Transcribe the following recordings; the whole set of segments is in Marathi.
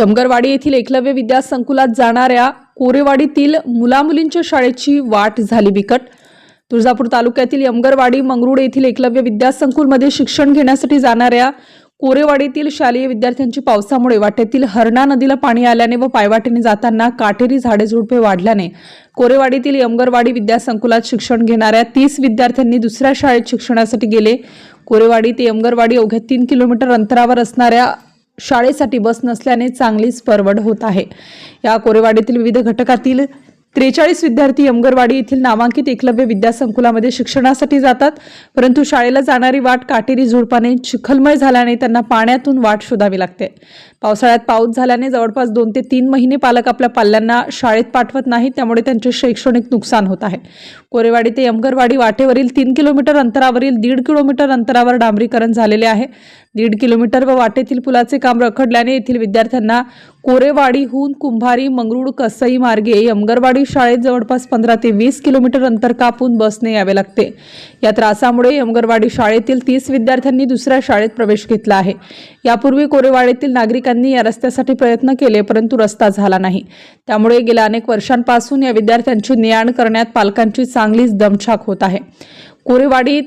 यमगरवाडी येथील एकलव्य विद्यासंकुलात जाणाऱ्या कोरेवाडीतील मुलामुलींच्या शाळेची वाट झाली बिकट. तुळजापूर तालुक्यातील यमगरवाडी मंगरुड येथील एकलव्य विद्यासंकुलमध्ये शिक्षण घेण्यासाठी जाणाऱ्या कोरेवाडीतील शालेय विद्यार्थ्यांची पावसामुळे वाटेतील हरणा नदीला पाणी आल्याने व पायवाटेने जाताना काटेरी झाडे झुडपे वाढल्याने कोरेवाडीतील यमगरवाडी विद्यासंकुलात शिक्षण घेणाऱ्या तीस विद्यार्थ्यांनी दुसऱ्या शाळेत शिक्षणासाठी गेले. कोरेवाडी ते यमगरवाडी अवघ्या तीन किलोमीटर अंतरावर असणाऱ्या शाळेसाठी बस नसल्याने चांगलीच परवड होत आहे. या कोरेवाडीतील विविध घटकातील त्रेचाळीस विद्यार्थी यमगरवाडी येथील नामांकित एकलव्य विद्यासंकुलामध्ये शिक्षणासाठी जातात परंतु शाळेला जाणारी वाट काटेरी झुडपाने चिखलमय झाल्याने त्यांना पाण्यातून वाट शोधावी लागते. पावसाळ्यात पाऊस झाल्याने जवळपास दोन ते तीन महिने पालक आपल्या पाल्यांना शाळेत पाठवत नाहीत त्यामुळे त्यांचे शैक्षणिक नुकसान होत आहे. कोरेवाडी ते यमगरवाडी वाटेवरील तीन किलोमीटर अंतरावरील दीड किलोमीटर अंतरावर डांबरीकरण झालेले आहे. दीड किलोमीटर व वाटेतील पुलाचे काम रखडल्याने येथील विद्यार्थ्यांना कोरेवाडीहून कुंभारी मंगरुळ कसई मार्गे यमगरवाडी शाळेत जवळपास पंधरा ते वीस किलोमीटर अंतर कापून बसने यावे लागते. या त्रासामुळे यमगरवाडी शाळेतील तीस विद्यार्थ्यांनी दुसऱ्या शाळेत प्रवेश घेतला आहे. यापूर्वी कोरेवाडीतील नागरिकांनी या रस्त्यासाठी प्रयत्न केले परंतु रस्ता झाला नाही. त्यामुळे गेल्या अनेक वर्षांपासून या विद्यार्थ्यांची ने आण करण्यात पालकांची चांगलीच दमछाक होत आहे. कोरेवाडीत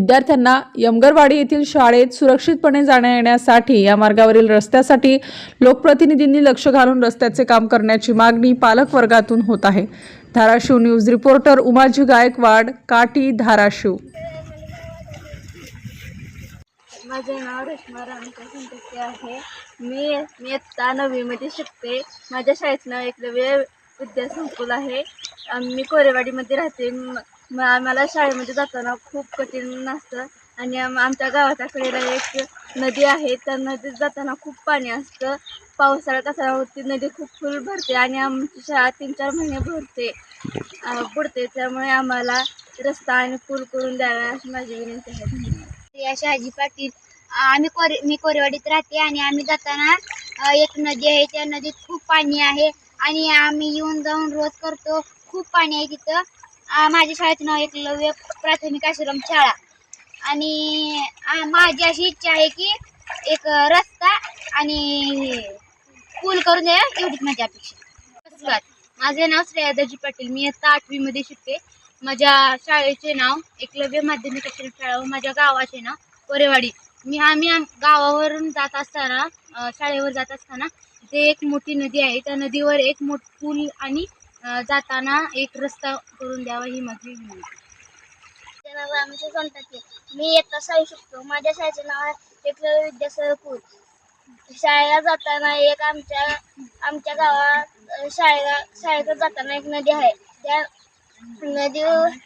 विद्यार्थ्यांना यमगरवाडी येथील शाळेत सुरक्षितपणे जाण्या येण्यासाठी या मार्गावरील रस्त्यासाठी लोकप्रतिनिधींनी लक्ष घालून रस्त्याचे काम करण्याची मागणी पालक वर्गातून होत आहे. Dharashiv news reporter Umaji Gaikwad Kati Dharashiv. माझे नाव रेश्मा रामचंद्र संतके आहे. मी मी आत्ता नववीमध्ये शिकते. माझ्या शाळेचं नाव एकलव्य विद्यासंकुल आहे. मी कोरेवाडीमध्ये राहते. म- आम्हाला शाळेमध्ये जाताना खूप कठीण असतं. आणि आम- आमच्या गावाच्या कडेला एक नदी आहे. त्या नदीत जाताना खूप पाणी असतं. पावसाळ्यात असल्यावर ती नदी खूप फुल भरते आणि आमची शाळा तीन चार महिने भरते अं, बुडते. त्यामुळे आम्हाला रस्ता आणि पूल करून द्यावा अशी माझी विनंती आहे. धन्यवाद. या शहाजी पाटील आम्ही कोरे मी कोरेवाडीत राहते आणि आम्ही जाताना अ, एक नदी आहे. त्या नदीत खूप पाणी आहे आणि आम्ही येऊन जाऊन रोज करतो. खूप पाणी आहे तिथं. माझ्या शाळेचं नाव एकलव्य प्राथमिक आश्रम शाळा. आणि माझी अशी इच्छा आहे की एक रस्ता आणि पूल करून द्या एवढीच माझी अपेक्षा माझे नाव श्रेयादाजी पाटील. मी इयत्ता आठवीमध्ये शिकते. माझ्या शाळेचे नाव एकलव्य माध्यमिक आश्रम शाळा व माझ्या गावाचे नाव कोरेवाडी. मी आम्ही गावावरून जात असताना शाळेवर जात असताना तिथे एक मोठी नदी आहे. त्या नदीवर एक मोठ पूल आणि जाताना एक रस्ता करून द्यावा ही माझी विनंती. नाव मी इयत्ता सांगू शकतो. माझ्या शाळेचे नाव आहे एकलव्य विद्यासरपूर शाळेला जाताना एक आमच्या आमच्या गावात शाळेला शाळेत जाताना एक नदी आहे. त्या नदी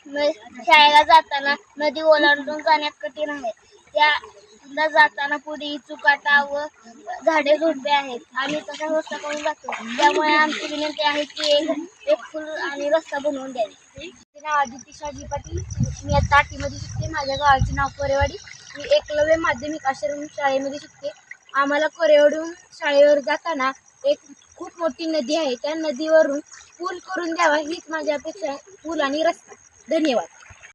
न- शाळेला जाताना नदी ओलांडून जाण्यात कठीण आहे. त्या ला जाताना पुढे चुकाटा व झाडे झुडपे आहेत आम्ही तसा रस्ता करून जातो त्यामुळे आमची विनंती आहे की एक एक फुल आणि रस्ता बनवून द्यावी. नाव आदिती शाजी पाटील. मी आता आठवीमध्ये शिकते. माझ्या गावाचे नाव कोरेवाडी. मी एकलव्य माध्यमिक आश्रम शाळेमध्ये शिकते. आम्हाला कोरेवाडून शाळेवर जाताना एक खूप मोठी नदी आहे. त्या नदीवरून पूल करून द्यावा हीच माझी अपेक्षा आहे. पूल आणि रस्ता. धन्यवाद.